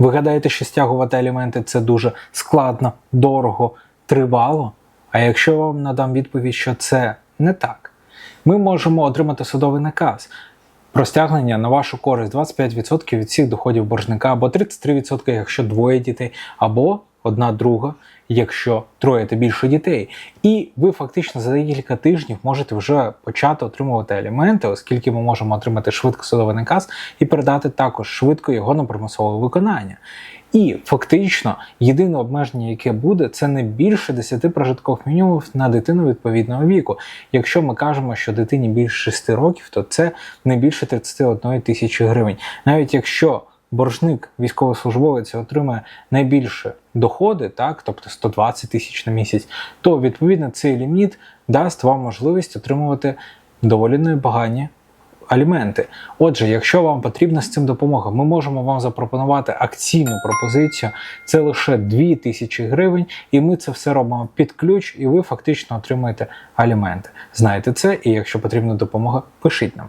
Ви гадаєте, що стягувати аліменти це дуже складно, дорого, тривало? А якщо вам надам відповідь, що це не так, ми можемо отримати судовий наказ про стягнення на вашу користь 25% від всіх доходів боржника, або 33%, якщо двоє дітей, або одна друга, якщо троє та більше дітей. І ви фактично за декілька тижнів можете вже почати отримувати аліменти, оскільки ми можемо отримати швидко судовий наказ і передати також швидко його на примусове виконання. І фактично єдине обмеження, яке буде, це не більше 10 прожиткових мінімумів на дитину відповідного віку. Якщо ми кажемо, що дитині більше 6 років, то це не більше 31 тисячі гривень. Навіть якщо боржник, військовослужбовець отримає найбільше доходи, так, тобто 120 тисяч на місяць, то відповідно цей ліміт дасть вам можливість отримувати доволі непогані аліменти. Отже, якщо вам потрібна з цим допомога, ми можемо вам запропонувати акційну пропозицію. Це лише 2000 гривень, і ми це все робимо під ключ, і ви фактично отримаєте аліменти. Знаєте це, і якщо потрібна допомога, пишіть нам.